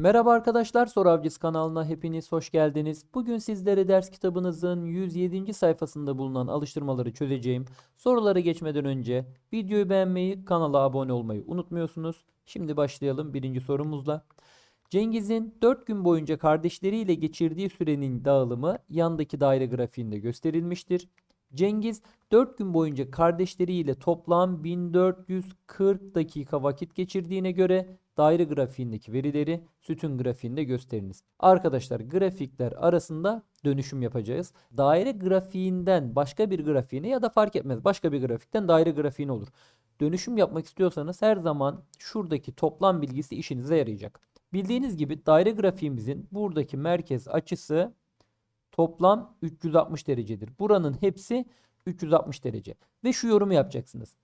Merhaba arkadaşlar, Soru Avcısı kanalına hepiniz hoş geldiniz. Bugün sizlere ders kitabınızın 107. sayfasında bulunan alıştırmaları çözeceğim. Sorulara geçmeden önce videoyu beğenmeyi, kanala abone olmayı unutmuyorsunuz. Şimdi başlayalım birinci sorumuzla. Cengiz'in 4 gün boyunca kardeşleriyle geçirdiği sürenin dağılımı yandaki daire grafiğinde gösterilmiştir. Cengiz 4 gün boyunca kardeşleriyle toplam 1440 dakika vakit geçirdiğine göre daire grafiğindeki verileri sütun grafiğinde gösteriniz. Arkadaşlar grafikler arasında dönüşüm yapacağız. Daire grafiğinden başka bir grafiğine ya da fark etmez başka bir grafikten daire grafiğine olur. Dönüşüm yapmak istiyorsanız her zaman şuradaki toplam bilgisi işinize yarayacak. Bildiğiniz gibi daire grafiğimizin buradaki merkez açısı toplam 360 derecedir. Buranın hepsi 360 derece. Ve şu yorumu yapacaksınız.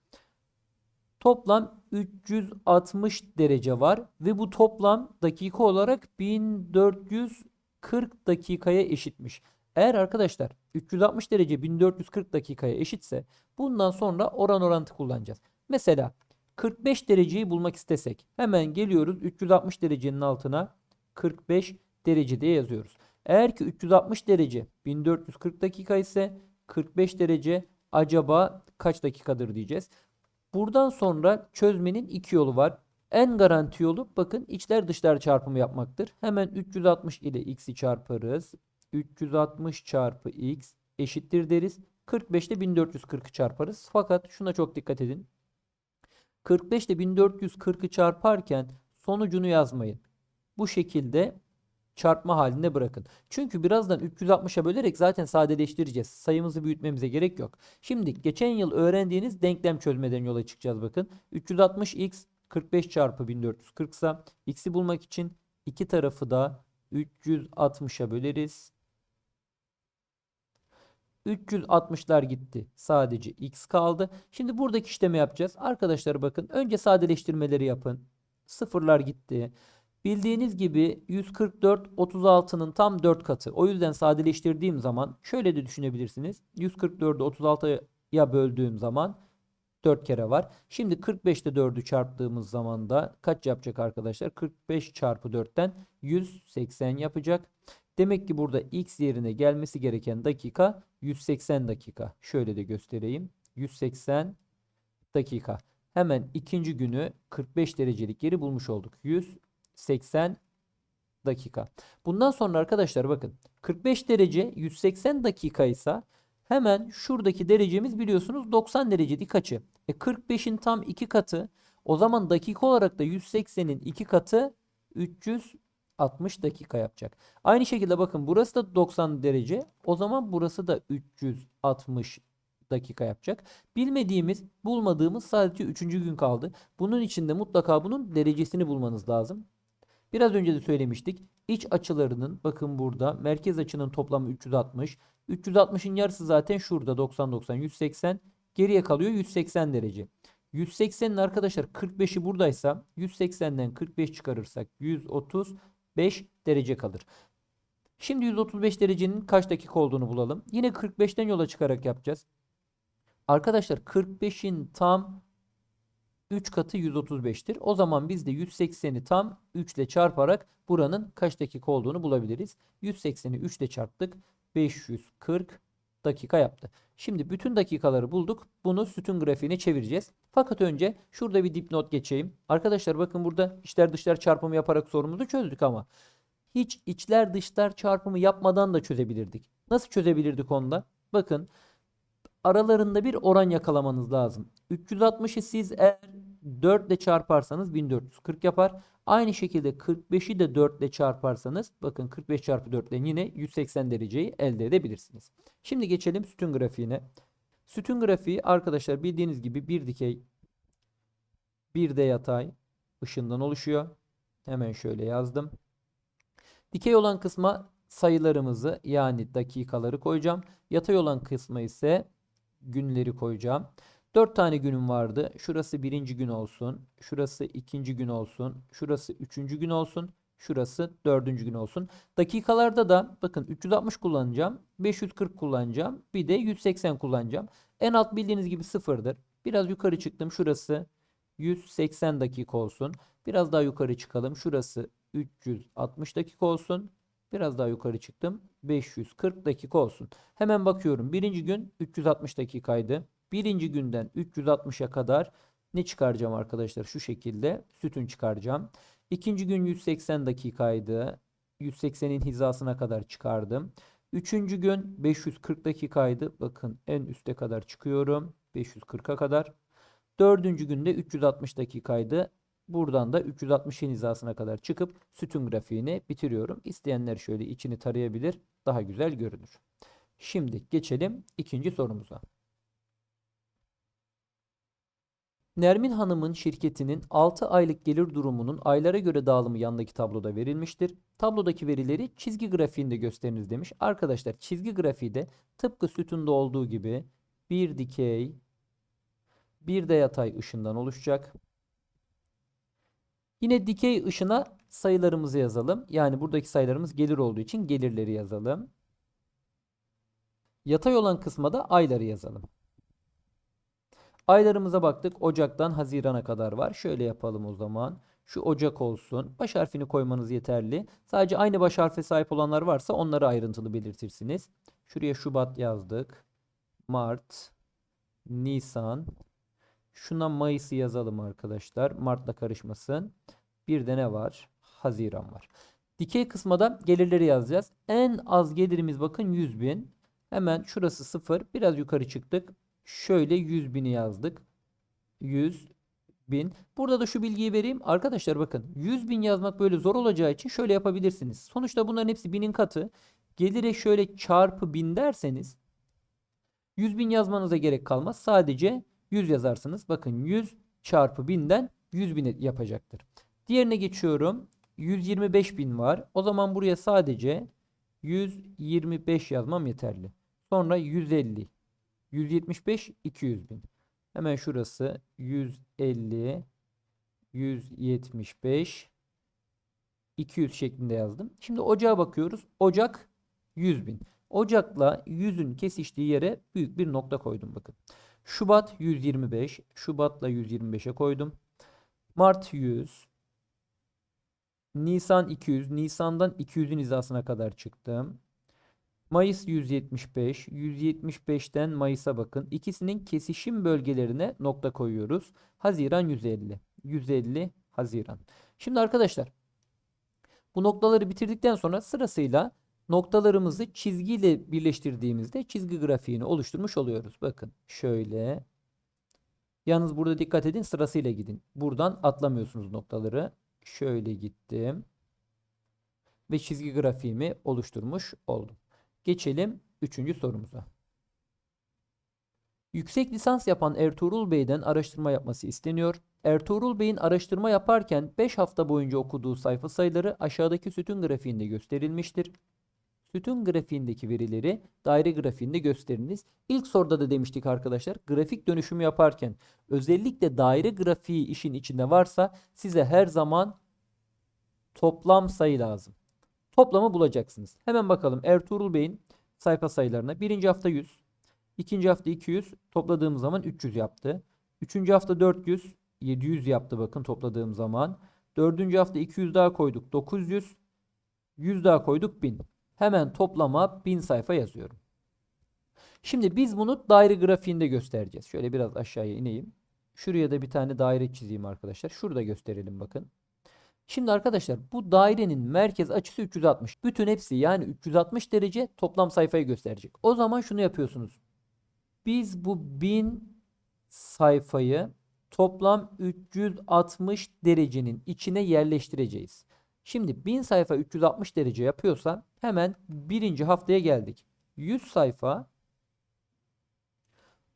Toplam 360 derece var ve bu toplam dakika olarak 1440 dakikaya eşitmiş. Eğer arkadaşlar 360 derece 1440 dakikaya eşitse bundan sonra oran orantı kullanacağız. Mesela 45 dereceyi bulmak istesek hemen geliyoruz 360 derecenin altına 45 derece diye yazıyoruz. Eğer ki 360 derece 1440 dakika ise 45 derece acaba kaç dakikadır diyeceğiz. Buradan sonra çözmenin iki yolu var. En garanti yolu bakın içler dışlar çarpımı yapmaktır. Hemen 360 ile x'i çarparız. 360 çarpı x eşittir deriz. 45 ile 1440'ı çarparız. Fakat şuna çok dikkat edin. 45 ile 1440'ı çarparken sonucunu yazmayın. Bu şekilde çarpma halinde bırakın. Çünkü birazdan 360'a bölerek zaten sadeleştireceğiz. Sayımızı büyütmemize gerek yok. Şimdi geçen yıl öğrendiğiniz denklem çözmeden yola çıkacağız bakın. 360x 45 çarpı 1440 ise x'i bulmak için iki tarafı da 360'a böleriz. 360'lar gitti. Sadece x kaldı. Şimdi buradaki işlemi yapacağız. Arkadaşlar bakın önce sadeleştirmeleri yapın. Sıfırlar gitti. Bildiğiniz gibi 144 36'nın tam 4 katı. O yüzden sadeleştirdiğim zaman şöyle de düşünebilirsiniz. 144'ü 36'ya böldüğüm zaman 4 kere var. Şimdi 45 ile 4'ü çarptığımız zaman da kaç yapacak arkadaşlar? 45 çarpı 4'ten 180 yapacak. Demek ki burada x yerine gelmesi gereken dakika 180 dakika. Şöyle de göstereyim. 180 dakika. Hemen ikinci günü 45 derecelik yeri bulmuş olduk. 180 dakika. Bundan sonra arkadaşlar bakın 45 derece 180 dakika ise hemen şuradaki derecemiz biliyorsunuz 90 derece dik açı. E 45'in tam 2 katı o zaman dakika olarak da 180'in 2 katı 360 dakika yapacak. Aynı şekilde bakın burası da 90 derece. O zaman burası da 360 dakika yapacak. Bilmediğimiz, bulmadığımız sadece 3. gün kaldı. Bunun için de mutlaka bunun derecesini bulmanız lazım. Biraz önce de söylemiştik. İç açılarının bakın burada merkez açının toplamı 360. 360'ın yarısı zaten şurada 90 90 180. Geriye kalıyor 180 derece. 180'in arkadaşlar 45'i buradaysa 180'den 45 çıkarırsak 135 derece kalır. Şimdi 135 derecenin kaç dakika olduğunu bulalım. Yine 45'ten yola çıkarak yapacağız. Arkadaşlar 45'in tam 3 katı 135'tir. O zaman biz de 180'i tam 3 ile çarparak buranın kaç dakika olduğunu bulabiliriz. 180'i 3 ile çarptık. 540 dakika yaptı. Şimdi bütün dakikaları bulduk. Bunu sütun grafiğine çevireceğiz. Fakat önce şurada bir dipnot geçeyim. Arkadaşlar bakın burada içler dışlar çarpımı yaparak sorumuzu çözdük ama hiç içler dışlar çarpımı yapmadan da çözebilirdik. Nasıl çözebilirdik onda? Bakın aralarında bir oran yakalamanız lazım. 360'ı siz eğer 4 ile çarparsanız 1440 yapar. Aynı şekilde 45'i de 4 ile çarparsanız bakın 45 çarpı 4 ile yine 180 dereceyi elde edebilirsiniz. Şimdi geçelim sütun grafiğine. Sütun grafiği arkadaşlar bildiğiniz gibi bir dikey bir de yatay ışığından oluşuyor. Hemen şöyle yazdım. Dikey olan kısma sayılarımızı yani dakikaları koyacağım. Yatay olan kısma ise günleri koyacağım. 4 tane günüm vardı. Şurası birinci gün olsun. Şurası ikinci gün olsun. Şurası üçüncü gün olsun. Şurası dördüncü gün olsun. Dakikalarda da bakın 360 kullanacağım. 540 kullanacağım. Bir de 180 kullanacağım. En alt bildiğiniz gibi sıfırdır. Biraz yukarı çıktım. Şurası 180 dakika olsun. Biraz daha yukarı çıkalım. Şurası 360 dakika olsun. Biraz daha yukarı çıktım. 540 dakika olsun. Hemen bakıyorum. Birinci gün 360 dakikaydı. Birinci günden 360'a kadar ne çıkaracağım arkadaşlar? Şu şekilde sütun çıkaracağım. İkinci gün 180 dakikaydı. 180'in hizasına kadar çıkardım. Üçüncü gün 540 dakikaydı. Bakın en üste kadar çıkıyorum. 540'a kadar. Dördüncü günde 360 dakikaydı. Buradan da 360'ın hizasına kadar çıkıp sütun grafiğini bitiriyorum. İsteyenler şöyle içini tarayabilir. Daha güzel görünür. Şimdi geçelim ikinci sorumuza. Nermin Hanım'ın şirketinin 6 aylık gelir durumunun aylara göre dağılımı yandaki tabloda verilmiştir. Tablodaki verileri çizgi grafiğinde gösteriniz demiş. Arkadaşlar çizgi grafiği de tıpkı sütunda olduğu gibi bir dikey, bir de yatay ışından oluşacak. Yine dikey ışına sayılarımızı yazalım. Yani buradaki sayılarımız gelir olduğu için gelirleri yazalım. Yatay olan kısma da ayları yazalım. Aylarımıza baktık. Ocaktan Haziran'a kadar var. Şöyle yapalım o zaman. Şu Ocak olsun. Baş harfini koymanız yeterli. Sadece aynı baş harfe sahip olanlar varsa onları ayrıntılı belirtirsiniz. Şuraya Şubat yazdık. Mart, Nisan. Şuna Mayıs'ı yazalım arkadaşlar. Mart'la karışmasın. Bir de ne var? Haziran var. Dikey kısma da gelirleri yazacağız. En az gelirimiz bakın 100 bin. Hemen şurası 0. Biraz yukarı çıktık. Şöyle 100 bini yazdık. 100 bin. Burada da şu bilgiyi vereyim. Arkadaşlar bakın 100 bin yazmak böyle zor olacağı için şöyle yapabilirsiniz. Sonuçta bunların hepsi binin katı. Gelire şöyle çarpı bin derseniz 100 bin yazmanıza gerek kalmaz. Sadece 100 yazarsınız. Bakın 100 çarpı 1000'den 100 bin yapacaktır. Diğerine geçiyorum. 125 bin var. O zaman buraya sadece 125 yazmam yeterli. Sonra 150, 175, 200 bin. Hemen şurası 150, 175, 200 şeklinde yazdım. Şimdi ocağa bakıyoruz. Ocak 100 bin. Ocakla 100'ün kesiştiği yere büyük bir nokta koydum bakın. Şubat 125. Şubat'la 125'e koydum. Mart 100. Nisan 200. Nisan'dan 200'ün hizasına kadar çıktım. Mayıs 175. 175'ten Mayıs'a bakın. İkisinin kesişim bölgelerine nokta koyuyoruz. Haziran 150. 150 Haziran. Şimdi arkadaşlar bu noktaları bitirdikten sonra sırasıyla noktalarımızı çizgiyle birleştirdiğimizde çizgi grafiğini oluşturmuş oluyoruz. Bakın şöyle. Yalnız burada dikkat edin sırasıyla gidin. Buradan atlamıyorsunuz noktaları. Şöyle gittim. Ve çizgi grafiğimi oluşturmuş oldum. Geçelim üçüncü sorumuza. Yüksek lisans yapan Ertuğrul Bey'den araştırma yapması isteniyor. Ertuğrul Bey'in araştırma yaparken 5 hafta boyunca okuduğu sayfa sayıları aşağıdaki sütun grafiğinde gösterilmiştir. Sütun grafiğindeki verileri daire grafiğinde gösteriniz. İlk soruda da demiştik arkadaşlar grafik dönüşümü yaparken özellikle daire grafiği işin içinde varsa size her zaman toplam sayı lazım. Toplamı bulacaksınız. Hemen bakalım Ertuğrul Bey'in sayfa sayılarına. Birinci hafta 100, ikinci hafta 200 topladığım zaman 300 yaptı. Üçüncü hafta 400, 700 yaptı bakın topladığım zaman. Dördüncü hafta 200 daha koyduk 900, 100 daha koyduk 1000. Hemen toplama 1000 sayfa yazıyorum. Şimdi biz bunu daire grafiğinde göstereceğiz. Şöyle biraz aşağıya ineyim. Şuraya da bir tane daire çizeyim arkadaşlar. Şurada gösterelim bakın. Şimdi arkadaşlar bu dairenin merkez açısı 360. Bütün hepsi yani 360 derece toplam sayfayı gösterecek. O zaman şunu yapıyorsunuz. Biz bu 1000 sayfayı toplam 360 derecenin içine yerleştireceğiz. Şimdi 1000 sayfa 360 derece yapıyorsa hemen birinci haftaya geldik. 100 sayfa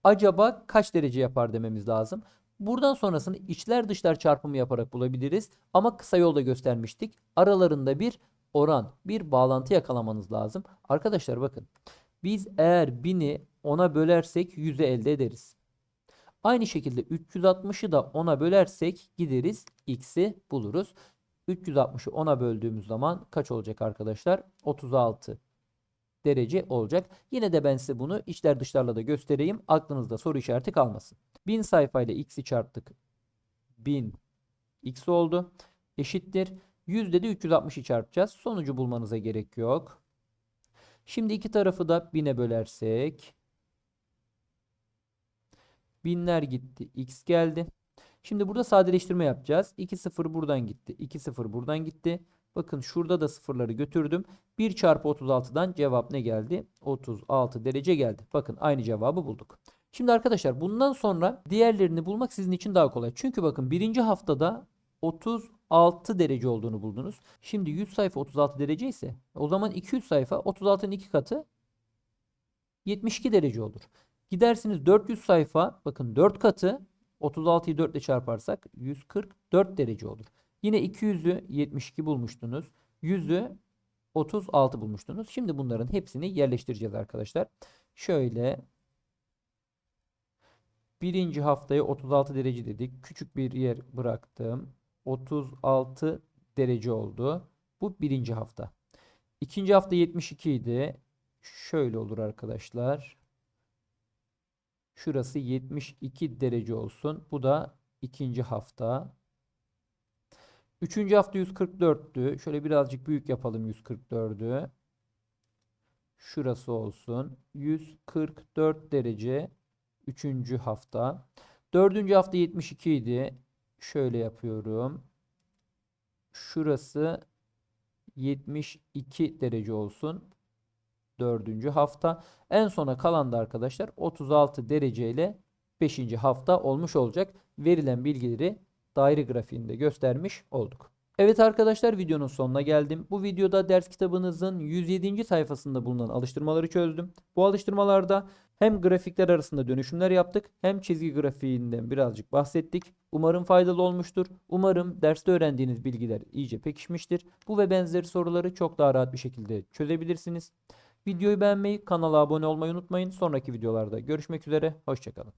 acaba kaç derece yapar dememiz lazım. Buradan sonrasını içler dışlar çarpımı yaparak bulabiliriz. Ama kısa yolda göstermiştik. Aralarında bir oran, bir bağlantı yakalamanız lazım. Arkadaşlar bakın. Biz eğer 1000'i 10'a bölersek 100'ü elde ederiz. Aynı şekilde 360'ı da 10'a bölersek gideriz x'i buluruz. 360'ı 10'a böldüğümüz zaman kaç olacak arkadaşlar? 36 derece olacak. Yine de ben size bunu içler dışlarla da göstereyim. Aklınızda soru işareti kalmasın. 1000 sayfayla x'i çarptık. 1000 x oldu. Eşittir. Yüzde de 360'ı çarpacağız. Sonucu bulmanıza gerek yok. Şimdi iki tarafı da 1000'e bölersek. Binler gitti. X geldi. Şimdi burada sadeleştirme yapacağız. 2 0 buradan gitti. 2 0 buradan gitti. Bakın şurada da sıfırları götürdüm. 1 çarpı 36'dan cevap ne geldi? 36 derece geldi. Bakın aynı cevabı bulduk. Şimdi arkadaşlar bundan sonra diğerlerini bulmak sizin için daha kolay. Çünkü bakın birinci haftada 36 derece olduğunu buldunuz. Şimdi 100 sayfa 36 derece ise o zaman 200 sayfa 36'nın 2 katı 72 derece olur. Gidersiniz 400 sayfa bakın 4 katı 36'yı 4 ile çarparsak 144 derece olur. Yine 200'ü 72 bulmuştunuz. 100'ü 36 bulmuştunuz. Şimdi bunların hepsini yerleştireceğiz arkadaşlar. Şöyle birinci haftaya 36 derece dedik. Küçük bir yer bıraktım. 36 derece oldu. Bu birinci hafta. İkinci hafta 72 idi. Şöyle olur arkadaşlar. Şurası 72 derece olsun. Bu da ikinci hafta. Üçüncü hafta 144'tü. Şöyle birazcık büyük yapalım 144'ü. Şurası olsun. 144 derece. Üçüncü hafta. Dördüncü hafta 72 idi. Şöyle yapıyorum. Şurası 72 derece olsun. Dördüncü hafta. En sona kalan da arkadaşlar 36 derece ile 5. hafta olmuş olacak. Verilen bilgileri daire grafiğinde göstermiş olduk. Evet arkadaşlar videonun sonuna geldim. Bu videoda ders kitabınızın 107. sayfasında bulunan alıştırmaları çözdüm. Bu alıştırmalarda hem grafikler arasında dönüşümler yaptık hem çizgi grafiğinden birazcık bahsettik. Umarım faydalı olmuştur. Umarım derste öğrendiğiniz bilgiler iyice pekişmiştir. Bu ve benzeri soruları çok daha rahat bir şekilde çözebilirsiniz. Videoyu beğenmeyi, kanala abone olmayı unutmayın. Sonraki videolarda görüşmek üzere. Hoşçakalın.